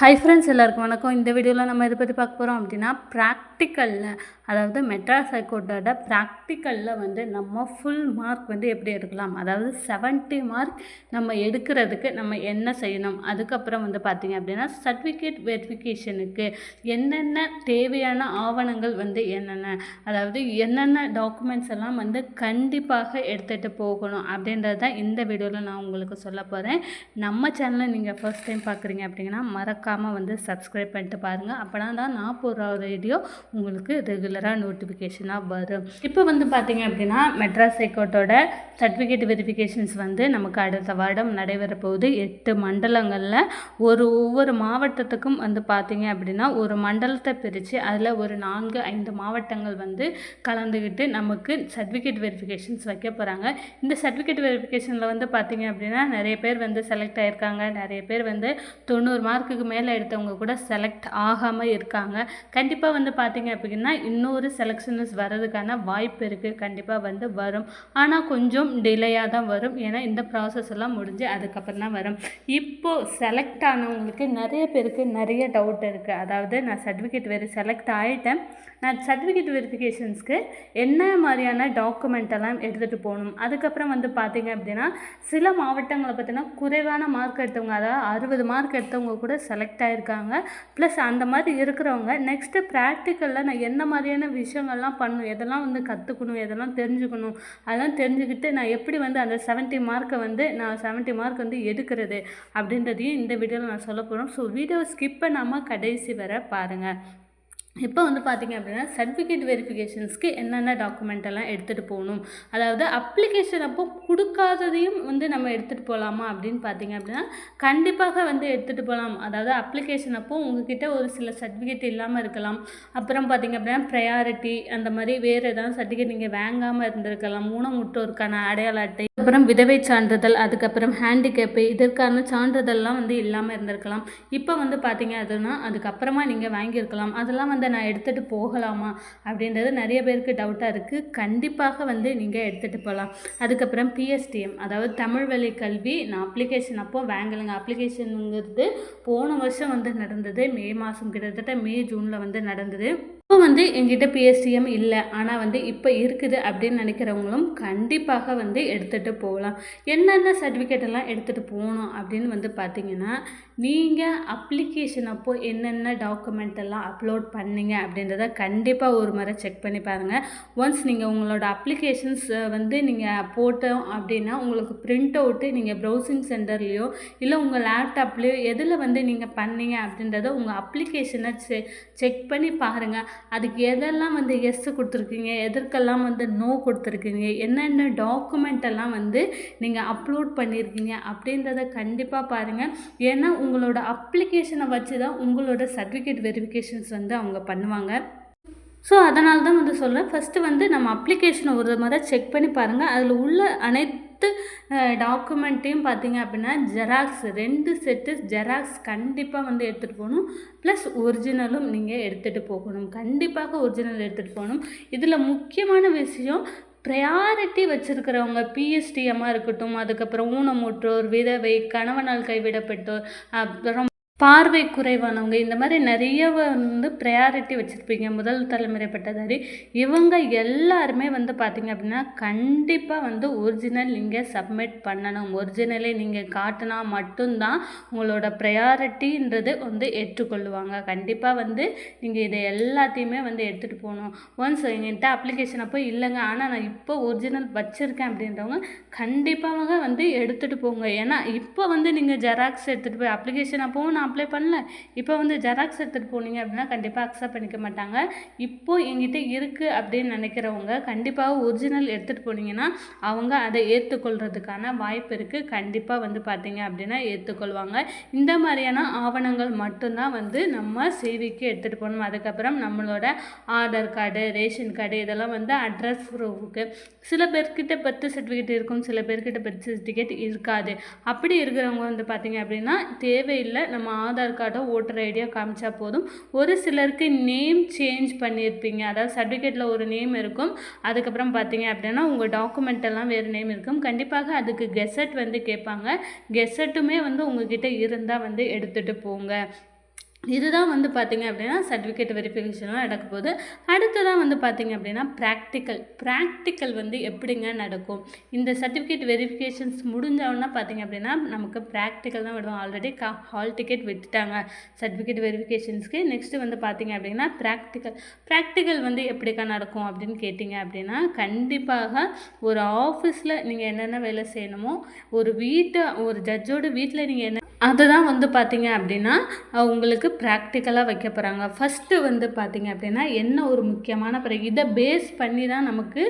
Hi friends எல்லாருக்கும் வணக்கம். இந்த வீடியோவில் நம்ம இதை பற்றி பார்க்க போகிறோம் அப்படின்னா ப்ராக்டிக்கலில் அதாவது மெட்ராஸ் ஹைகோர்ட்டோட ப்ராக்டிக்கலில் வந்து நம்ம ஃபுல் மார்க் வந்து எப்படி எடுக்கலாம்? அதாவது 70 மார்க் நம்ம எடுக்கிறதுக்கு நம்ம என்ன செய்யணும்? அதுக்கப்புறம் வந்து பார்த்திங்க அப்படின்னா சர்டிஃபிகேட் வெரிஃபிகேஷனுக்கு என்னென்ன தேவையான ஆவணங்கள் வந்து என்னென்ன? அதாவது என்னென்ன டாக்குமெண்ட்ஸ் எல்லாம் வந்து கண்டிப்பாக எடுத்துகிட்டு போகணும் அப்படின்றது தான் இந்த வீடியோவில் நான் உங்களுக்கு சொல்ல போகிறேன் நம்ம சேனலை நீங்கள் ஃபர்ஸ்ட் டைம் பார்க்குறீங்க அப்படின்னா மறக்காமல் வந்து சப்ஸ்கிரைப் பண்ணிட்டு பாருங்கள் அப்போனா தான் நான் போகிற வீடியோ உங்களுக்கு ரெகுலர் ரெகுலராக நோட்டிஃபிகேஷனாக வரும். இப்போ வந்து பார்த்தீங்க அப்படின்னா மெட்ராஸ் ஹைகோர்ட்டோட சர்டிஃபிகேட் வெரிஃபிகேஷன்ஸ் வந்து நமக்கு அடுத்த வருடம் நடைபெற போகுது. எட்டு மண்டலங்களில் ஒரு ஒவ்வொரு மாவட்டத்துக்கும் வந்து பார்த்தீங்க அப்படின்னா ஒரு மண்டலத்தை பிரித்து அதில் ஒரு நான்கு ஐந்து மாவட்டங்கள் வந்து கலந்துக்கிட்டு நமக்கு சர்டிஃபிகேட் வெரிஃபிகேஷன்ஸ் வைக்க போகிறாங்க இந்த சர்டிஃபிகேட் வெரிஃபிகேஷனில் வந்து பார்த்தீங்க அப்படின்னா நிறைய பேர் வந்து செலக்ட் ஆகிருக்காங்க நிறைய பேர் வந்து தொண்ணூறு மார்க்குக்கு மேலே எடுத்தவங்க கூட செலக்ட் ஆகாமல் இருக்காங்க. கண்டிப்பாக வந்து பார்த்தீங்க அப்படின்னா இன்னும் இன்னொரு செலெக்ஷன்ஸ் வர்றதுக்கான வாய்ப்பு இருக்குது கண்டிப்பாக வந்து வரும். ஆனால் கொஞ்சம் டிலேயாக தான் வரும். ஏன்னா இந்த ப்ராசஸ் எல்லாம் முடிஞ்சு அதுக்கப்புறம் தான் வரும். இப்போது செலக்ட் ஆனவங்களுக்கு நிறைய பேருக்கு நிறைய டவுட் இருக்குது அதாவது நான் சர்டிஃபிகேட் வேறு செலக்ட் ஆகிட்டேன் நான் சர்டிஃபிகேட் வெரிஃபிகேஷன்ஸ்க்கு என்ன மாதிரியான டாக்குமெண்ட் எல்லாம் எடுத்துகிட்டு போகணும்? அதுக்கப்புறம் வந்து பார்த்தீங்க அப்படின்னா சில மாவட்டங்களை பார்த்தீங்கன்னா குறைவான மார்க் எடுத்தவங்க அதாவது அறுபது மார்க் எடுத்தவங்க கூட செலக்ட் ஆகிருக்காங்க ப்ளஸ் அந்த மாதிரி இருக்கிறவங்க நெக்ஸ்ட்டு ப்ராக்டிக்கலில் நான் என்ன மாதிரியான விஷயங்கள்லாம் பண்ணணும் எதெல்லாம் வந்து கற்றுக்கணும் எதெல்லாம் தெரிஞ்சுக்கணும் அதெல்லாம் தெரிஞ்சுக்கிட்டு நான் எப்படி வந்து அந்த 70 மார்க்கை வந்து நான் 70 மார்க் வந்து எடுக்கிறது அப்படின்றதையும் இந்த வீடியோவில் நான் சொல்ல போகிறோம் ஸோ வீடியோவை ஸ்கிப் பண்ணாமல் கடைசி வர பாருங்கள் இப்போ வந்து பார்த்தீங்க அப்படின்னா சர்டிஃபிகேட் வெரிஃபிகேஷன்ஸ்க்கு என்னென்ன டாக்குமெண்ட் எல்லாம் எடுத்துகிட்டு போகணும்? அதாவது அப்ளிகேஷன் அப்போ கொடுக்காததையும் வந்து நம்ம எடுத்துகிட்டு போகலாமா அப்படின்னு பார்த்தீங்க அப்படின்னா கண்டிப்பாக வந்து எடுத்துகிட்டு போகலாம். அதாவது அப்ளிகேஷன் அப்போ உங்ககிட்ட ஒரு சில சர்டிஃபிகேட் இல்லாமல் இருக்கலாம். அப்புறம் பார்த்தீங்க அப்படின்னா ப்ரையாரிட்டி அந்த மாதிரி வேறு ஏதாவது சர்டிஃபிகேட் நீங்கள் வாங்காமல் இருந்திருக்கலாம். ஊனமுற்றோருக்கான அடையாள அட்டை அப்புறம் விதவை சான்றிதழ் அதுக்கப்புறம் ஹேண்டிகேப்பு இதற்கான சான்றிதழ்லாம் வந்து இல்லாமல் இருந்திருக்கலாம். இப்போ வந்து பார்த்தீங்க அதுனா அதுக்கப்புறமா நீங்கள் வாங்கியிருக்கலாம். அதெல்லாம் வந்து நான் எடுத்துகிட்டு போகலாமா அப்படின்றது நிறைய பேருக்கு டவுட்டாக இருக்குது கண்டிப்பாக வந்து நீங்கள் எடுத்துகிட்டு போகலாம் அதுக்கப்புறம் பிஎஸ்டிஎம் அதாவது தமிழ் வழி கல்வி நான் அப்ளிகேஷன் அப்போ வாங்கலைங்க. அப்ளிகேஷனுங்கிறது போன வருஷம் வந்து நடந்தது. மே மாதம் கிட்டத்தட்ட மே ஜூனில் வந்து நடந்தது. இப்போ வந்து எங்கிட்ட பிஎஸ்டிஎம் இல்லை. ஆனால் வந்து இப்போ இருக்குது அப்படின்னு நினைக்கிறவங்களும் கண்டிப்பாக வந்து எடுத்துகிட்டு போகலாம். என்னென்ன சர்டிஃபிகேட் எல்லாம் எடுத்துகிட்டு போகணும் அப்படின்னு வந்து பார்த்தீங்கன்னா நீங்கள் அப்ளிகேஷன் அப்போது என்னென்ன டாக்குமெண்ட் எல்லாம் அப்லோட் பண்ணீங்க அப்படின்றத கண்டிப்பாக ஒரு முறை செக் பண்ணி பாருங்கள் ஒன்ஸ் நீங்கள் உங்களோட அப்ளிகேஷன்ஸ் வந்து நீங்கள் போட்டோம் அப்படின்னா உங்களுக்கு பிரிண்ட் அவுட்டு நீங்கள் ப்ரௌசிங் சென்டர்லேயோ இல்லை உங்கள் லேப்டாப்லேயோ எதில் வந்து நீங்கள் பண்ணீங்க அப்படின்றத உங்கள் அப்ளிகேஷனை செக் செக் பண்ணி பாருங்கள் அதுக்கு எதெல்லாம் வந்து எஸ் கொடுத்துருக்கீங்க? எதற்கெல்லாம் வந்து நோ கொடுத்துருக்கீங்க? என்னென்ன டாக்குமெண்ட் எல்லாம் வந்து நீங்கள் அப்லோட் பண்ணியிருக்கீங்க அப்படின்றத கண்டிப்பாக பாருங்கள் ஏன்னா உங்களோட அப்ளிகேஷனை வச்சு தான் உங்களோட சர்டிஃபிகேட் வெரிஃபிகேஷன்ஸ் வந்து அவங்க பண்ணுவாங்க. ஸோ அதனால தான் வந்து சொல்கிறேன் ஃபஸ்ட்டு வந்து நம்ம அப்ளிகேஷனை ஒரு முறை செக் பண்ணி பாருங்கள் அதில் உள்ள அனைத்து டாக்குமெண்ட்டையும் பார்த்தீங்க அப்படின்னா ஜெராக்ஸ் ரெண்டு செட்டு ஜெராக்ஸ் கண்டிப்பாக வந்து எடுத்துகிட்டு போகணும். ப்ளஸ் ஒரிஜினலும் நீங்கள் எடுத்துகிட்டு போகணும். கண்டிப்பாக ஒரிஜினல் எடுத்துகிட்டு போகணும். இதில் முக்கியமான விஷயம் ப்ரையாரிட்டி வச்சுருக்கிறவங்க பிஎஸ்டிஎம்மாக இருக்கட்டும் அதுக்கப்புறம் ஊனமுற்றோர் விதவை கணவனால் கைவிடப்பட்டோர் அப்புறம் பார்வை குறைவானவங்க இந்த மாதிரி நிறைய வந்து ப்ரையாரிட்டி வச்சுருப்பீங்க. முதல் தலைமுறை பட்டதாரி. இவங்க எல்லாருமே வந்து பார்த்தீங்க அப்படின்னா கண்டிப்பாக வந்து ஒரிஜினல் நீங்கள் சப்மிட் பண்ணணும். ஒரிஜினலே நீங்கள் காட்டினா மட்டும்தான் உங்களோட ப்ரையாரிட்டின்றது வந்து ஏற்றுக்கொள்ளுவாங்க. கண்டிப்பாக வந்து நீங்கள் இதை எல்லாத்தையுமே வந்து எடுத்துகிட்டு போகணும். ஒன்ஸ் எங்கிட்ட அப்ளிகேஷன் அப்போ இல்லைங்க. ஆனால் நான் இப்போ ஒரிஜினல் வச்சுருக்கேன் அப்படின்றவங்க கண்டிப்பாக வந்து எடுத்துகிட்டு போங்க. ஏன்னா இப்போ வந்து நீங்கள் ஜெராக்ஸ் எடுத்துகிட்டு போய் அப்ளிகேஷன் அப்போவும் நான் அப்ளை பண்ணல. இப்போ வந்து ஜெராக்ஸ் எடுத்துகிட்டு போனீங்க அப்படின்னா கண்டிப்பாக அக்செப்ட் பண்ணிக்க மாட்டாங்க. இப்போ என்கிட்ட இருக்குது அப்படின்னு நினைக்கிறவங்க கண்டிப்பாக ஒரிஜினல் எடுத்துகிட்டு போனீங்கன்னா அவங்க அதை ஏற்றுக்கொள்கிறதுக்கான வாய்ப்பு இருக்குது கண்டிப்பாக வந்து பார்த்தீங்க அப்படின்னா ஏற்றுக்கொள்வாங்க இந்த மாதிரியான ஆவணங்கள் மட்டும்தான் வந்து நம்ம சேவைக்கு எடுத்துகிட்டு போகணும். அதுக்கப்புறம் நம்மளோட ஆதார் கார்டு ரேஷன் கார்டு இதெல்லாம் வந்து அட்ரஸ் ப்ரூஃபுக்கு சில பேர்கிட்ட பர்த் சர்டிஃபிகேட் இருக்கும். சில பேர்கிட்ட பர்த் சர்டிஃபிகேட் இருக்காது. அப்படி இருக்கிறவங்க வந்து பார்த்தீங்க அப்படின்னா தேவையில்லை. நம்ம ஆதார் கார்டோ ஓட்டர் ஐடியோ காமிச்சா போதும். ஒரு சிலருக்கு நேம் சேஞ்ச் பண்ணியிருப்பீங்க. அதாவது சர்டிஃபிகேட்டில் ஒரு நேம் இருக்கும். அதுக்கப்புறம் பார்த்தீங்க அப்படின்னா உங்கள் டாக்குமெண்ட் எல்லாம் வேறு நேம் இருக்கும். கண்டிப்பாக அதுக்கு கெசட் வந்து கேட்பாங்க. கெசட்டுமே வந்து உங்ககிட்ட இருந்தால் வந்து எடுத்துகிட்டு போங்க. இதுதான் வந்து பார்த்திங்க அப்படின்னா சர்டிஃபிகேட் வெரிஃபிகேஷன்லாம் நடக்க போகுது. அடுத்ததாக வந்து பார்த்திங்க அப்படின்னா ப்ராக்டிக்கல் ப்ராக்டிக்கல் வந்து எப்படிங்க நடக்கும்? இந்த சர்டிஃபிகேட் வெரிஃபிகேஷன்ஸ் முடிஞ்சவொன்னா பார்த்திங்க அப்படின்னா நமக்கு ப்ராக்டிக்கல் தான் விடுவோம் ஆல்ரெடி கா ஹால் டிக்கெட் விட்டுட்டாங்க சர்டிஃபிகேட் வெரிஃபிகேஷன்ஸ்க்கு நெக்ஸ்ட்டு வந்து பார்த்திங்க அப்படின்னா ப்ராக்டிக்கல் ப்ராக்டிக்கல் வந்து எப்படிக்கா நடக்கும் அப்படின்னு கேட்டிங்க அப்படின்னா கண்டிப்பாக ஒரு ஆஃபீஸில் நீங்கள் என்னென்ன வேலை செய்யணுமோ ஒரு வீட்டை ஒரு ஜட்ஜோட வீட்டில் நீங்கள் என்ன அதுதான் வந்து பார்த்திங்க அப்படின்னா உங்களுக்கு ப்ராக்டிக்கலாக வைக்க போகிறாங்க ஃபஸ்ட்டு வந்து பார்த்திங்க அப்படின்னா என்ன ஒரு முக்கியமான பிற இதை பேஸ் பண்ணி தான் நமக்கு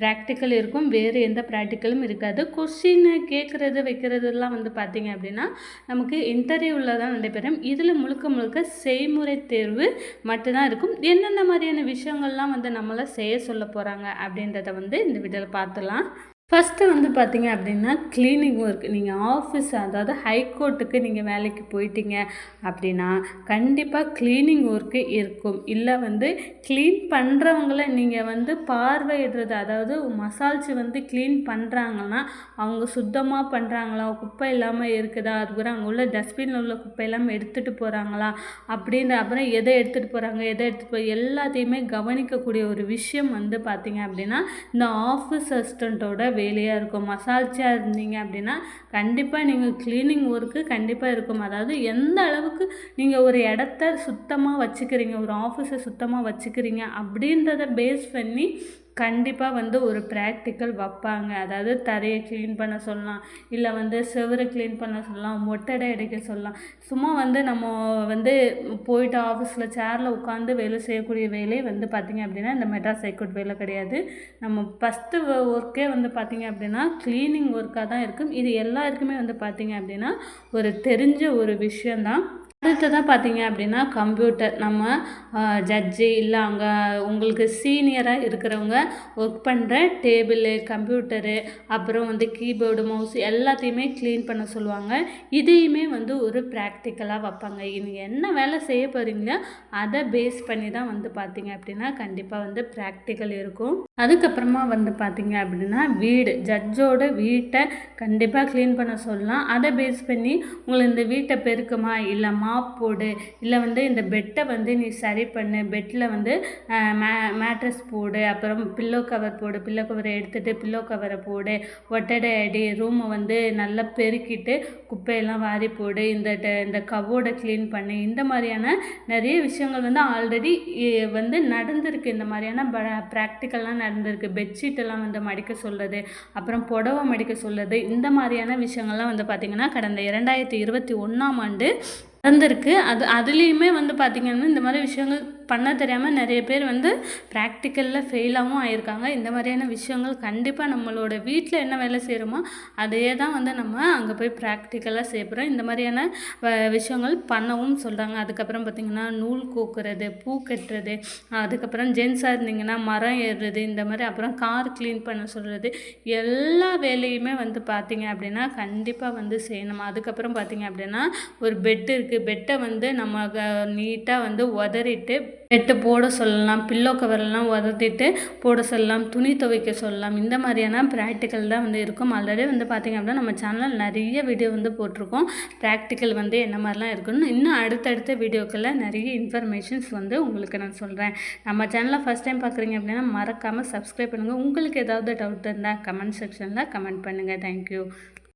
ப்ராக்டிக்கல் இருக்கும். வேறு எந்த ப்ராக்டிக்கலும் இருக்காது. கொஸ்டின் கேட்குறது வைக்கிறதுலாம் வந்து பார்த்திங்க அப்படின்னா நமக்கு இன்டர்வியூவில் தான் நடைபெறும். இதில் முழுக்க முழுக்க செய்முறை தேர்வு மட்டும்தான் இருக்கும். என்னென்ன மாதிரியான விஷயங்கள்லாம் வந்து நம்மளை செய்ய சொல்ல போகிறாங்க அப்படின்றத வந்து இந்த வீடியோவில் பார்த்துலாம் ஃபஸ்ட்டு வந்து பார்த்தீங்க அப்படின்னா க்ளீனிங் ஒர்க் நீங்கள் ஆஃபீஸ் அதாவது ஹைகோர்ட்டுக்கு நீங்கள் வேலைக்கு போயிட்டீங்க அப்படின்னா கண்டிப்பாக க்ளீனிங் ஒர்க்கு இருக்கும். இல்லை வந்து க்ளீன் பண்ணுறவங்கள நீங்கள் வந்து பார்வையிடுறது அதாவது மசால்ச்சு வந்து க்ளீன் பண்ணுறாங்கன்னா அவங்க சுத்தமாக பண்ணுறாங்களா குப்பை இல்லாமல் இருக்குதா? அதுக்கப்புறம் அங்கே உள்ள டஸ்ட்பினில் உள்ள குப்பை இல்லாமல் எடுத்துகிட்டு போகிறாங்களா அப்படின்ற அப்புறம் எதை எடுத்துகிட்டு போகிறாங்க எதை எடுத்துகிட்டு போய் எல்லாத்தையுமே கவனிக்கக்கூடிய ஒரு விஷயம் வந்து பார்த்தீங்க அப்படின்னா இந்த ஆஃபீஸ் அசிஸ்டண்ட்டோட வேலையாக இருக்கும். மசால்ச்சியாக இருந்தீங்க அப்படின்னா கண்டிப்பாக நீங்கள் க்ளீனிங் ஒர்க்கு கண்டிப்பாக இருக்கும். அதாவது எந்த அளவுக்கு நீங்கள் ஒரு இடத்த சுத்தமாக வச்சுக்கிறீங்க ஒரு ஆஃபீஸை சுத்தமாக வச்சுக்கிறீங்க அப்படின்றத பேஸ் பண்ணி கண்டிப்பாக வந்து ஒரு ப்ராக்டிக்கல் வைப்பாங்க. அதாவது தரையை க்ளீன் பண்ண சொல்லலாம். இல்லை வந்து செவரை க்ளீன் பண்ண சொல்லலாம். மொட்டடை அடிக்க சொல்லலாம். சும்மா வந்து நம்ம வந்து போயிட்டு ஆஃபீஸில் சேரில் உட்காந்து வேலை செய்யக்கூடிய வேலையை வந்து பார்த்திங்க அப்படின்னா இந்த மெட்ராஸ் ஹைகோர்ட் வேலை கிடையாது. நம்ம ஃபஸ்ட்டு ஒர்க்கே வந்து பார்த்திங்க அப்படின்னா க்ளீனிங் ஒர்க்காக தான் இருக்கும். இது எல்லாருக்குமே வந்து பார்த்திங்க அப்படின்னா ஒரு தெரிஞ்ச ஒரு விஷயந்தான் அடுத்ததாக பார்த்தீங்க அப்படின்னா கம்ப்யூட்டர் நம்ம ஜட்ஜு இல்லை அங்கே உங்களுக்கு சீனியராக இருக்கிறவங்க ஒர்க் பண்ணுற டேபிளு கம்ப்யூட்டரு அப்புறம் வந்து கீபோர்டு மவுஸ் எல்லாத்தையுமே க்ளீன் பண்ண சொல்லுவாங்க. இதையுமே வந்து ஒரு ப்ராக்டிக்கலாக வைப்பாங்க. நீங்கள் என்ன வேலை செய்ய போகிறீங்களோ அதை பேஸ் பண்ணி தான் வந்து பார்த்தீங்க அப்படின்னா கண்டிப்பாக வந்து ப்ராக்டிக்கல் இருக்கும். அதுக்கப்புறமா வந்து பார்த்தீங்க அப்படின்னா வீடு. ஜட்ஜோட வீட்டை கண்டிப்பாக க்ளீன் பண்ண சொல்லலாம். அதை பேஸ் பண்ணி உங்களுக்கு இந்த வீட்டை பெருக்குமா இல்லைம்மா மாப் போடு இல்லை வந்து இந்த பெட்டை வந்து நீ சரி பண்ணு பெட்டில் வந்து மே மேட்ரஸ் போடு அப்புறம் பில்லோ கவர் போடு பில்லோ கவரை எடுத்துகிட்டு பில்லோ கவரை போடு ஒட்டடை அடி ரூமை வந்து நல்லா பெருக்கிட்டு குப்பையெல்லாம் வாரி போடு இந்த ட- இந்த கவோடை க்ளீன் பண்ணு இந்த மாதிரியான நிறைய விஷயங்கள் வந்து ஆல்ரெடி வந்து நடந்திருக்கு. இந்த மாதிரியான ப்ராக்டிக்கல்லாம் நடந்திருக்கு. பெட்ஷீட்டெல்லாம் வந்து மடிக்க சொல்கிறது அப்புறம் புடவை மடிக்க சொல்கிறது இந்த மாதிரியான விஷயங்கள்லாம் வந்து பார்த்திங்கன்னா கடந்த இரண்டாயிரத்தி இருபத்தி ஒன்றாம் ஆண்டு நடந்திருக்கு. அது அதுலேயுமே வந்து பார்த்திங்கன்னா இந்த மாதிரி விஷயங்கள் பண்ண தெரியாமல் நிறைய பேர் வந்து ப்ராக்டிக்கலில் ஃபெயிலாகவும் ஆயிருக்காங்க. இந்த மாதிரியான விஷயங்கள் கண்டிப்பாக நம்மளோட வீட்டில் என்ன வேலை செய்கிறோமோ அதையே தான் வந்து நம்ம அங்கே போய் ப்ராக்டிக்கலாக செய்ய போகிறோம் இந்த மாதிரியான வ- விஷயங்கள் பண்ணவும் சொல்கிறாங்க அதுக்கப்புறம் பார்த்திங்கன்னா நூல் கோக்குறது பூ கட்டுறது அதுக்கப்புறம் ஜென்ஸாக இருந்தீங்கன்னா மரம் ஏறுறது இந்த மாதிரி அப்புறம் கார் க்ளீன் பண்ண சொல்கிறது எல்லா வேலையுமே வந்து பார்த்திங்க அப்படின்னா கண்டிப்பாக வந்து செய்யணும். அதுக்கப்புறம் பார்த்திங்க அப்படின்னா ஒரு பெட் இருக்குது பெட்டை வந்து நம்ம நீட்டாக வந்து உதறிட்டு பெட்டு போட சொல்லலாம் பில்லோ கவர்லாம் உதத்திட்டு போட சொல்லலாம் துணி துவைக்க சொல்லலாம். இந்த மாதிரியான ப்ராக்டிக்கல் தான் வந்து இருக்கும். ஆல்ரெடி வந்து பார்த்திங்க அப்படின்னா நம்ம சேனலில் நிறைய வீடியோ வந்து போட்டிருக்கோம். ப்ராக்டிக்கல் வந்து என்ன மாதிரிலாம் இருக்குன்னு இன்னும் அடுத்தடுத்த வீடியோக்களில் நிறைய இன்ஃபர்மேஷன்ஸ் வந்து உங்களுக்கு நான் சொல்கிறேன் நம்ம சேனலை ஃபஸ்ட் டைம் பார்க்குறீங்க அப்படின்னா மறக்காமல் சப்ஸ்கிரைப் பண்ணுங்கள் உங்களுக்கு ஏதாவது டவுட் இருந்தால் கமெண்ட் செக்ஷனில் கமெண்ட் பண்ணுங்கள் தேங்க்யூ